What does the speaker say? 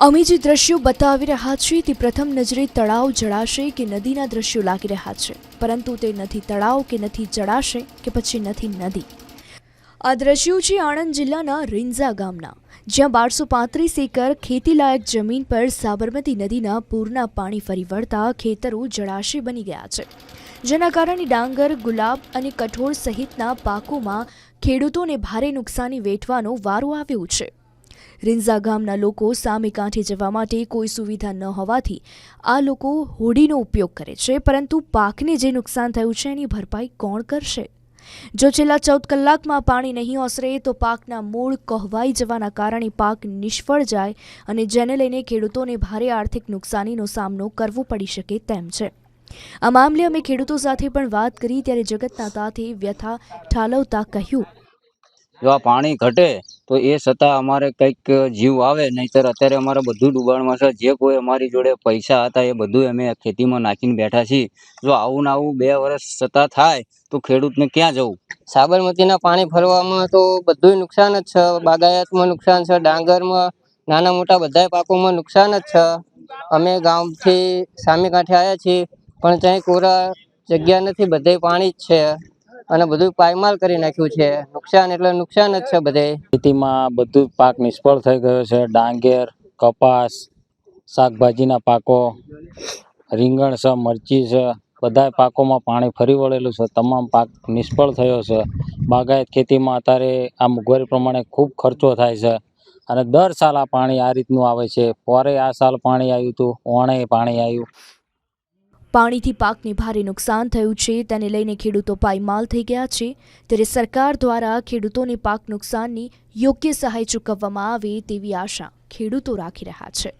અમે જે દ્રશ્યો બતાવી રહ્યા છીએ તે પ્રથમ નજરે તળાવ જળાશય કે નદીના દ્રશ્યો લાગી રહ્યા છે. પરંતુ તે નથી તળાવ કે નથી જળાશય કે પછી નથી નદી. આ દ્રશ્યો છે આણંદ જિલ્લાના રીંઝા ગામના, જ્યાં બારસો પાંત્રીસ એકર ખેતીલાયક જમીન પર સાબરમતી નદીના પૂરના પાણી ફરી વળતા ખેતરો જળાશય બની ગયા છે. જેના કારણે ડાંગર, ગુલાબ અને કઠોળ સહિતના પાકોમાં ખેડૂતોને ભારે નુકસાની વેઠવાનો વારો આવ્યો છે. રીંઝા ગામના લોકો સામે કાંઠે જવા માટે કોઈ સુવિધા ન હોવાથી આ લોકો હોડીનો ઉપયોગ કરે છે, પરંતુ પાકને જે નુકસાન થયું છે એની ભરપાઈ કોણ કરશે? જો છેલ્લા ચૌદ કલાકમાં પાણી નહીં ઓસરે તો પાકના મૂળ કહેવાઈ જવાના કારણે પાક નિષ્ફળ જાય અને જેને લઈને ખેડૂતોને ભારે આર્થિક નુકસાનીનો સામનો કરવો પડી શકે તેમ છે. આ મામલે અમે ખેડૂતો સાથે પણ વાત કરી ત્યારે જગતના તાતે વ્યથા ઠાલવતા કહ્યું. જો આ પાણી ઘટે, તો એ છતાં અમારે કંઈક જીવ આવે, નહીંતર અત્યારે અમારે બધું ડૂબાણમાં છે. જે કોઈ અમારી જોડે પૈસા હતા, એ બધું અમે ખેતીમાં નાખીને બેઠા છીએ. જો આવું ને આવું બે વર્ષ છતાં થાય, તો ખેડૂતને ક્યાં જવું? સાબરમતીના પાણી ફરવામાં તો બધું નુકસાન જ છે. બાગાયતમાં નુકસાન છે, ડાંગરમાં, નાના મોટા બધા પાકોમાં નુકસાન જ છે. અમે ગામથી સામે કાંઠે આવ્યા છીએ, પણ ત્યાં કોરા જગ્યા નથી, બધે પાણી જ છે. અને બધું પાયમાલ કરી નાખ્યું છે. નુકસાન એટલે નુકસાન જ છે બધે. ખેતીમાં બધું પાક નિષ્ફળ થઈ ગયો છે. ડાંગેર, કપાસ, શાકભાજીના પાકો, રીંગણ છે, મરચી છે બધા પાકોમાં પાણી ફરી વળેલું છે. તમામ પાક નિષ્ફળ થયો છે. બાગાયત ખેતીમાં અત્યારે આ મોંઘવારી પ્રમાણે ખૂબ ખર્ચો થાય છે અને દર સાલ આ પાણી આ રીતનું આવે છે. પોરે આ સાલ પાણી આવ્યું હતું, ઓણે પાણી આવ્યું. પાણીથી પાકને ભારે નુકસાન થયું છે, તેને લઈને ખેડૂતો પાયમાલ થઈ ગયા છે. ત્યારે સરકાર દ્વારા ખેડૂતોને પાક નુકસાનની યોગ્ય સહાય ચૂકવવામાં આવે તેવી આશા ખેડૂતો રાખી રહ્યા છે.